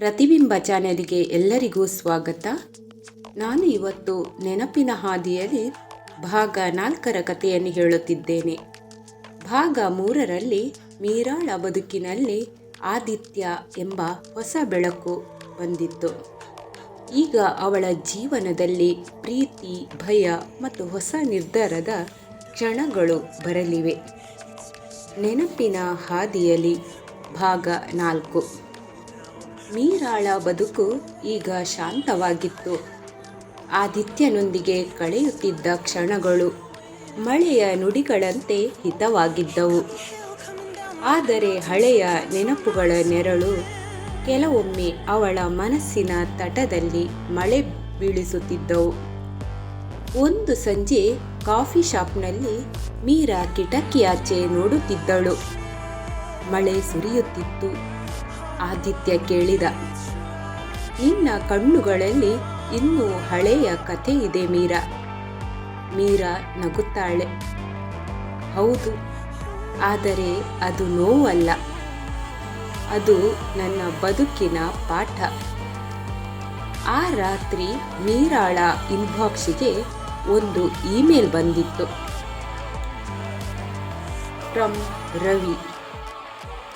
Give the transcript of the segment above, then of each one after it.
ಪ್ರತಿಬಿಂಬ ಚಾನೆಲ್ಗೆ ಎಲ್ಲರಿಗೂ ಸ್ವಾಗತ. ನಾನು ಇವತ್ತು ನೆನಪಿನ ಹಾದಿಯಲ್ಲಿ ಭಾಗ ನಾಲ್ಕರ ಕಥೆಯನ್ನು ಹೇಳುತ್ತಿದ್ದೇನೆ. ಭಾಗ ಮೂರರಲ್ಲಿ ಮೀರಾಳ ಬದುಕಿನಲ್ಲಿ ಆದಿತ್ಯ ಎಂಬ ಹೊಸ ಬೆಳಕು ಬಂದಿತ್ತು. ಈಗ ಅವಳ ಜೀವನದಲ್ಲಿ ಪ್ರೀತಿ, ಭಯ ಮತ್ತು ಹೊಸ ನಿರ್ಧಾರದ ಕ್ಷಣಗಳು ಬರಲಿವೆ. ನೆನಪಿನ ಹಾದಿಯಲ್ಲಿ ಭಾಗ ನಾಲ್ಕು. ಮೀರಾಳ ಬದುಕು ಈಗ ಶಾಂತವಾಗಿತ್ತು. ಆದಿತ್ಯನೊಂದಿಗೆ ಕಳೆಯುತ್ತಿದ್ದ ಕ್ಷಣಗಳು ಮಳೆಯ ನುಡಿಗಳಂತೆ ಹಿತವಾಗಿದ್ದವು. ಆದರೆ ಹಳೆಯ ನೆನಪುಗಳ ನೆರಳು ಕೆಲವೊಮ್ಮೆ ಅವಳ ಮನಸ್ಸಿನ ತಟದಲ್ಲಿ ಮಳೆ ಬೀಳಿಸುತ್ತಿದ್ದವು. ಒಂದು ಸಂಜೆ ಕಾಫಿ ಶಾಪ್ನಲ್ಲಿ ಮೀರಾ ಕಿಟಕಿಯಾಚೆ ನೋಡುತ್ತಿದ್ದಳು. ಮಳೆ ಸುರಿಯುತ್ತಿತ್ತು. ಆದಿತ್ಯ ಕೇಳಿದ. ನಿನ್ನ ಕಣ್ಣುಗಳಲ್ಲಿ ಇನ್ನೂ ಹಳೆಯ ಕಥೆ ಇದೆ ಮೀರಾ. ಮೀರಾ ನಗುತ್ತಾಳೆ. ಹೌದು, ಆದರೆ ಅದು ನೋವಲ್ಲ. ಅದು ನನ್ನ ಬದುಕಿನ ಪಾಠ. ಆ ರಾತ್ರಿ ಮೀರಾಳ ಇನ್ಬಾಕ್ಸಿಗೆ ಒಂದು ಇಮೇಲ್ ಬಂದಿತ್ತು. ಫ್ರಮ್ ರವಿ.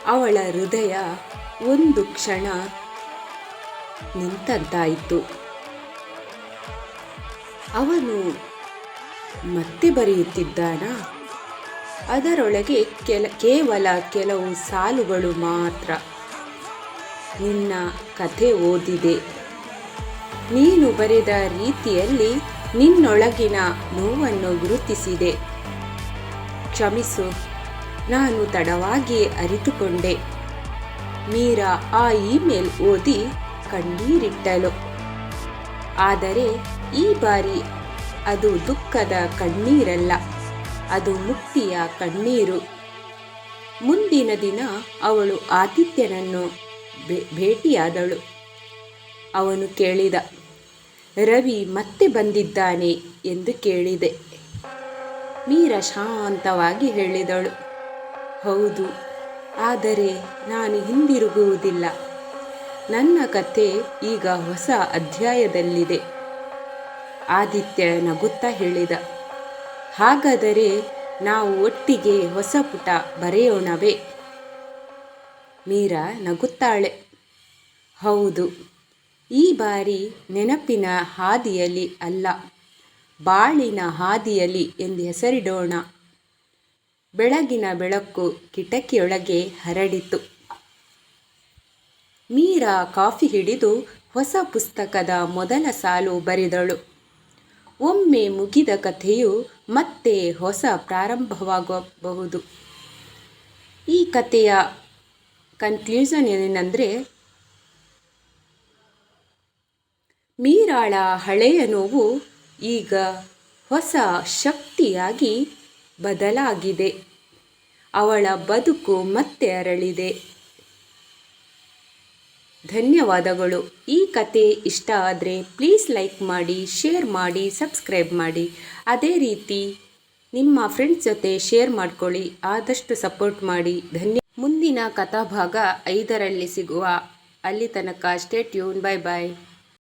ಅವಳ ಹೃದಯ ಒಂದು ಕ್ಷಣ ನಿಂತಂತಾಯಿತು. ಅವನು ಮತ್ತೆ ಬರೆಯುತ್ತಿದ್ದಾನ? ಅದರೊಳಗೆ ಕೆಲ, ಕೇವಲ ಕೆಲವು ಸಾಲುಗಳು ಮಾತ್ರ. ನಿನ್ನ ಕಥೆ ಓದಿದೆ. ನೀನು ಬರೆದ ರೀತಿಯಲ್ಲಿ ನಿನ್ನೊಳಗಿನ ನೋವನ್ನು ಗುರುತಿಸಿದೆ. ಕ್ಷಮಿಸು, ನಾನು ತಡವಾಗಿ ಅರಿತುಕೊಂಡೆ. ಮೀರಾ ಆ ಇಮೇಲ್ ಓದಿ ಕಣ್ಣೀರಿಟ್ಟಳು. ಆದರೆ ಈ ಬಾರಿ ಅದು ದುಃಖದ ಕಣ್ಣೀರಲ್ಲ, ಅದು ಮುಕ್ತಿಯ ಕಣ್ಣೀರು. ಮುಂದಿನ ದಿನ ಅವಳು ಆದಿತ್ಯನನ್ನು ಭೇ- ಭೇಟಿಯಾದಳು. ಅವನು ಕೇಳಿದ, ರವಿ ಮತ್ತೆ ಬಂದಿದ್ದಾನೆ? ಎಂದು ಕೇಳಿದೆ. ಮೀರಾ ಶಾಂತವಾಗಿ ಹೇಳಿದಳು, ಹೌದು ಆದರೆ ನಾನು ಹಿಂದಿರುಗುವುದಿಲ್ಲ. ನನ್ನ ಕತೆ ಈಗ ಹೊಸ ಅಧ್ಯಾಯದಲ್ಲಿದೆ. ಆದಿತ್ಯ ನಗುತ್ತಾ ಹೇಳಿದ, ಹಾಗಾದರೆ ನಾವು ಒಟ್ಟಿಗೆ ಹೊಸ ಪುಟ ಬರೆಯೋಣವೇ? ಮೀರಾ ನಗುತ್ತಾಳೆ, ಹೌದು, ಈ ಬಾರಿ ನೆನಪಿನ ಹಾದಿಯಲ್ಲಿ ಅಲ್ಲ, ಬಾಳಿನ ಹಾದಿಯಲ್ಲಿ ಎಂದು ಹೆಸರಿಡೋಣ. ಬೆಳಗಿನ ಬೆಳಕು ಕಿಟಕಿಯೊಳಗೆ ಹರಡಿತು. ಮೀರಾ ಕಾಫಿ ಹಿಡಿದು ಹೊಸ ಪುಸ್ತಕದ ಮೊದಲ ಸಾಲು ಬರೆದಳು. ಒಮ್ಮೆ ಮುಗಿದ ಕಥೆಯು ಮತ್ತೆ ಹೊಸ ಪ್ರಾರಂಭವಾಗಬಹುದು. ಈ ಕಥೆಯ ಕನ್ಕ್ಲೂಷನ್ ಏನೆಂದರೆ, ಮೀರಾಳ ಹಳೆಯ ನೋವು ಈಗ ಹೊಸ ಶಕ್ತಿಯಾಗಿ ಬದಲಾಗಿದೆ. ಅವಳ ಬದುಕು ಮತ್ತೆ ಅರಳಿದೆ. ಧನ್ಯವಾದಗಳು. ಈ ಕತೆ ಇಷ್ಟ ಆದರೆ ಪ್ಲೀಸ್ ಲೈಕ್ ಮಾಡಿ, ಶೇರ್ ಮಾಡಿ, ಸಬ್ಸ್ಕ್ರೈಬ್ ಮಾಡಿ. ಅದೇ ರೀತಿ ನಿಮ್ಮ ಫ್ರೆಂಡ್ಸ್ ಜೊತೆ ಶೇರ್ ಮಾಡ್ಕೊಳ್ಳಿ. ಆದಷ್ಟು ಸಪೋರ್ಟ್ ಮಾಡಿ. ಧನ್ಯ ಮುಂದಿನ ಕಥಾಭಾಗ ಐದರಲ್ಲಿ ಸಿಗುವ. ಅಲ್ಲಿ ತನಕ ಸ್ಟೇ ಟ್ಯೂನ್ ಬೈ ಬಾಯ್